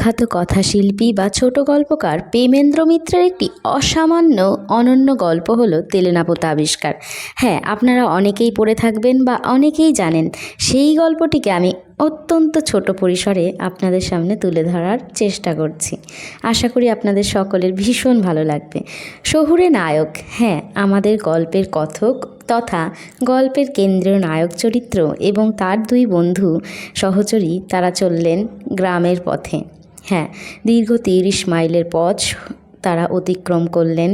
বিখ্যাত কথাশিল্পী বা ছোট গল্পকার প্রেমেন্দ্র মিত্রের একটি অসামান্য অনন্য গল্প হলো তেলেনাপোতা আবিষ্কার। হ্যাঁ আপনারা অনেকেই পড়ে থাকবেন বা অনেকেই জানেন, সেই গল্পটিকে আমি অত্যন্ত ছোট পরিসরে আপনাদের সামনে তুলে ধরার চেষ্টা করছি। আশা করি আপনাদের সকলের ভীষণ ভালো লাগবে। শহুরে নায়ক হ্যাঁ আমাদের গল্পের কথক তথা গল্পের কেন্দ্রীয় নায়ক চরিত্র এবং তার দুই বন্ধু সহচরী তারা চললেন গ্রামের পথে। হ্যাঁ দীর্ঘ তিরিশ মাইলের পথ তারা অতিক্রম করলেন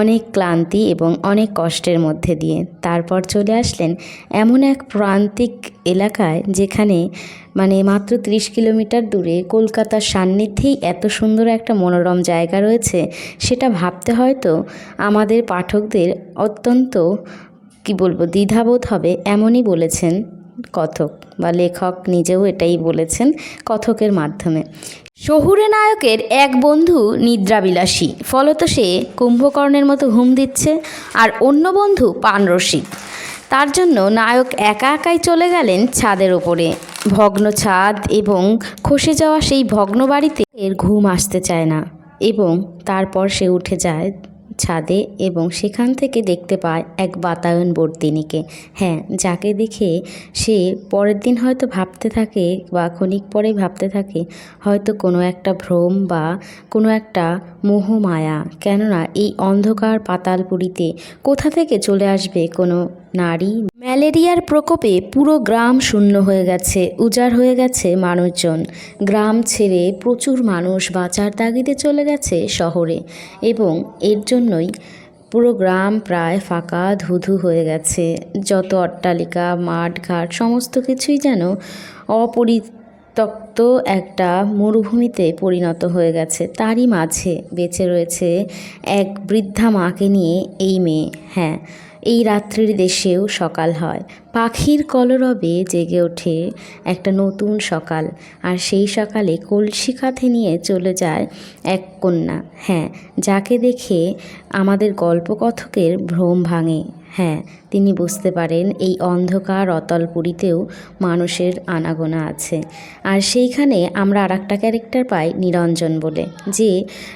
অনেক ক্লান্তি এবং অনেক কষ্টের মধ্যে দিয়ে। তারপর চলে আসলেন এমন এক প্রান্তিক এলাকায় যেখানে মানে মাত্র ত্রিশ কিলোমিটার দূরে কলকাতার সান্নিধ্যেই এত সুন্দর একটা মনোরম জায়গা রয়েছে, সেটা ভাবতে হয়তো আমাদের পাঠকদের অত্যন্ত, কি বলব, দ্বিধাবোধ হবে এমনই বলেছেন কথক বা লেখক নিজেও এটাই বলেছেন কথকের মাধ্যমে। শহুরে নায়কের এক বন্ধু নিদ্রাবিলাসী, ফলত সে কুম্ভকর্ণের মতো ঘুম দিচ্ছে আর অন্য বন্ধু পানরসিক তার জন্য নায়ক একা একাই চলে গেলেন ছাদের ওপরে। ভগ্ন ছাদ এবং খসে যাওয়া সেই ভগ্ন বাড়িতে এর ঘুম আসতে চায় না এবং তারপর সে উঠে যায় ছাদে এবং সেখান থেকে দেখতে পায় এক বাতায়ন বর্তিনীকে হ্যাঁ যাকে দেখে সে পরের দিন হয়তো ভাবতে থাকে বা ক্ষণিক পরে ভাবতে থাকে, হয়তো কোনো একটা ভ্রম বা কোনো একটা মোহমায়া কেননা এই অন্ধকার পাতালপুরীতে কোথা থেকে চলে আসবে কোনো নারী। ম্যালেরিয়ার প্রকোপে পুরো গ্রাম শূন্য হয়ে গেছে, উজাড় হয়ে গেছে মানুষজন। গ্রাম ছেড়ে প্রচুর মানুষ বাঁচার তাগিদে চলে গেছে শহরে এবং এর জন্যই পুরো গ্রাম প্রায় ফাঁকা ধুধু হয়ে গেছে। যত অট্টালিকা মাঠ ঘাট সমস্ত কিছুই যেন অপরিত্যক্ত একটা মরুভূমিতে পরিণত হয়ে গেছে। তারই মাঝে বেঁচে রয়েছে এক বৃদ্ধা মাকে নিয়ে এই মেয়ে। হ্যাঁ এই রাত্রির দেশেও সকাল হয়। পাখির কলরবে জেগে ওঠে একটা নতুন সকাল, আর সেই সকালে কলসি কাঁধে নিয়ে চলে যায় এক কন্যা। হ্যাঁ যাকে দেখে আমাদের গল্পকথকের ভ্রম ভাঙে। হ্যাঁ তিনি বুঝতে পারেন এই অন্ধকার অতলপুরীতেও মানুষের আনাগোনা আছে। আর সেইখানে আমরা আর একটা ক্যারেক্টার পাই নিরঞ্জন বলে, যে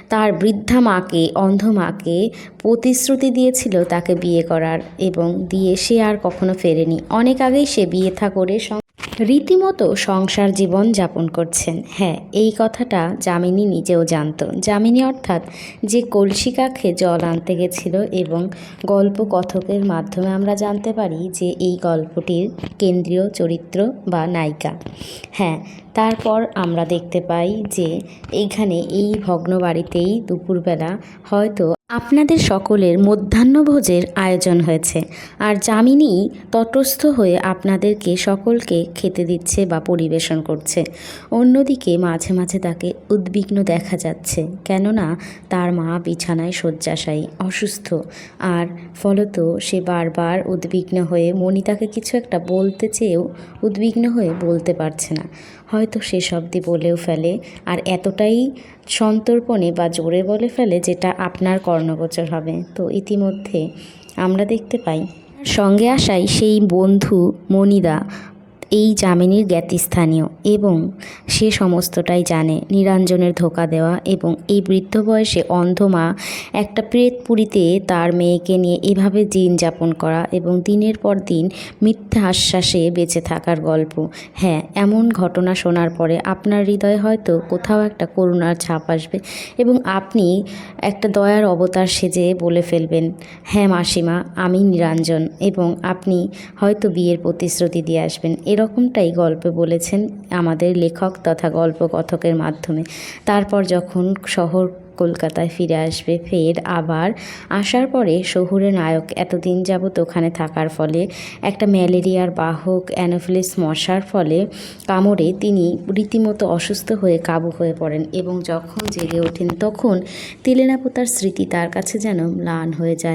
তার বৃদ্ধা মাকে, অন্ধ মাকে প্রতিশ্রুতি দিয়েছিল তাকে বিয়ে করার এবং দিয়ে সে আর কখনো ফেরেনি। অনেক আগেই সে বিয়ে থা করে রীতিমতো সংসার জীবন যাপন করছেন। হ্যাঁ এই কথাটা যামিনী নিজেও জানত। যামিনী অর্থাৎ যে কলসি কাক্ষে জল আনতে গেছিল এবং গল্প কথকের মাধ্যমে আমরা জানতে পারি যে এই গল্পটির কেন্দ্রীয় চরিত্র বা নায়িকা। হ্যাঁ তারপর আমরা দেখতে পাই যে এইখানে এই ভগ্ন বাড়িতেই দুপুরবেলা হয়তো আপনাদের সকলের মধ্যাহ্নভোজের আয়োজন হয়েছে। আর যামিনী তটস্থ হয়ে আপনাদেরকে সকলকে খেতে দিচ্ছে বা পরিবেশন করছে। অন্যদিকে মাঝে মাঝে তাকে উদ্বিগ্ন দেখা যাচ্ছে, কেননা তার মা বিছানায় শয্যাশায়ী, অসুস্থ। আর ফলত সে বারবার উদ্বিগ্ন হয়ে মনিতাকে কিছু একটা বলতে চেয়েও উদ্বিগ্ন হয়ে বলতে পারছে না। হয়তো সে শব্দে বলেও ফেলে আর এতটাই সন্তর্পণে বা জোরে বলে ফেলে যেটা আপনার কর্ণগোচর হবে। তো ইতিমধ্যে আমরা দেখতে পাই, সঙ্গে আসাই সেই বন্ধু মনিদা এই যামিনীর জ্ঞাতিস্থানীয় এবং সে সমস্তটাই জানে। নিরঞ্জনের ধোকা দেওয়া এবং এই বৃদ্ধ বয়সে অন্ধ মা একটা প্রেতপুরীতে তার মেয়েকে নিয়ে এভাবে দিন যাপন করা এবং দিনের পর দিন মিথ্যা আশ্বাসে বেঁচে থাকার গল্প। হ্যাঁ এমন ঘটনা শোনার পরে আপনার হৃদয়ে হয়তো কোথাও একটা করুণার ছাপ আসবে এবং আপনি একটা দয়ার অবতার সেজে বলে ফেলবেন হ্যাঁ মাসিমা, আমি নিরঞ্জন এবং আপনি হয়তো বিয়ের প্রতিশ্রুতি দিয়ে আসবেন। এরকমটাই গল্পে বলেছেন আমাদের লেখক তথা গল্প কথকের মাধ্যমে। তারপর যখন শহর কলকাতায় ফিরে আসবে, ফের আবার আসার পরে শহুরে নায়ক এতদিন যাবত ওখানে থাকার ফলে, একটা ম্যালেরিয়ার বাহক অ্যানোফিলিস মশার ফলে কামড়ে তিনি রীতিমতো অসুস্থ হয়ে কাবু হয়ে পড়েন এবং যখন জেগে ওঠেন তখন তিলেনাপোতার স্মৃতি তার কাছে যেন ম্লান হয়ে যায়।